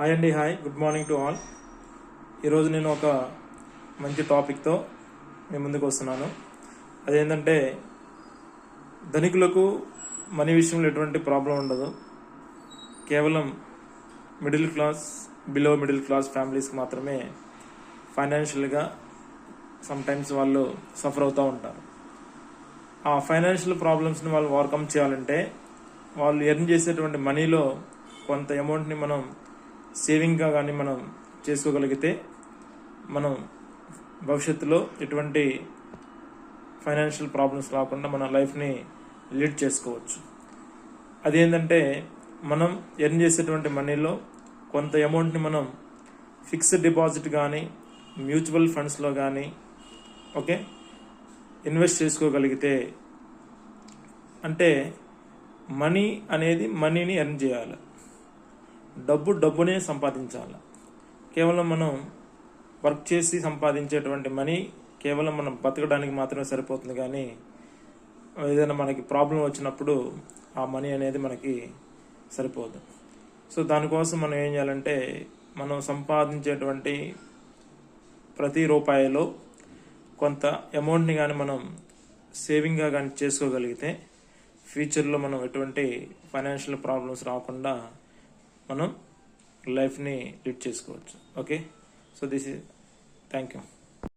Hi అండి hi good morning to all ఈరోజు నేను ఒక మంచి టాపిక్తో మీ ముందుకు వస్తున్నాను. అదేంటంటే ధనికులకు మనీ విషయంలో ఎటువంటి ప్రాబ్లం ఉండదు. కేవలం middle class below middle class ఫ్యామిలీస్కి మాత్రమే ఫైనాన్షియల్గా సమ్టైమ్స్ వాళ్ళు సఫర్ అవుతూ ఉంటారు. ఆ ఫైనాన్షియల్ ప్రాబ్లమ్స్ని వాళ్ళు ఓవర్కమ్ చేయాలంటే వాళ్ళు ఎర్న్ చేసేటువంటి మనీలో కొంత అమౌంట్ని మనం సేవింగ్గా కానీ మనం చేసుకోగలిగితే మనం భవిష్యత్తులో ఎటువంటి ఫైనాన్షియల్ ప్రాబ్లమ్స్ రాకుండా మన లైఫ్ని లీడ్ చేసుకోవచ్చు. అదేంటంటే మనం ఎర్న్ చేసేటువంటి మనీలో కొంత అమౌంట్ని మనం ఫిక్స్డ్ డిపాజిట్ కానీ మ్యూచువల్ ఫండ్స్లో కానీ ఓకే ఇన్వెస్ట్ చేసుకోగలిగితే అంటే మనీ అనేది మనీని ఎర్న్ చేయాలి. డబ్బు డబ్బునే సంపాదించాలి. కేవలం మనం వర్క్ చేసి సంపాదించేటువంటి మనీ కేవలం మనం బతకడానికి మాత్రమే సరిపోతుంది కానీ ఏదైనా మనకి ప్రాబ్లం వచ్చినప్పుడు ఆ మనీ అనేది మనకి సరిపోదు. సో దానికోసం మనం ఏం చేయాలంటే మనం సంపాదించేటువంటి ప్రతి రూపాయిలో కొంత అమౌంట్ని కానీ మనం సేవింగ్గా కానీ చేసుకోగలిగితే ఫ్యూచర్లో మనం ఎటువంటి ఫైనాన్షియల్ ప్రాబ్లమ్స్ రాకుండా మనం లైఫ్ని లీడ్ చేసుకోవచ్చు. Okay? So this is thank you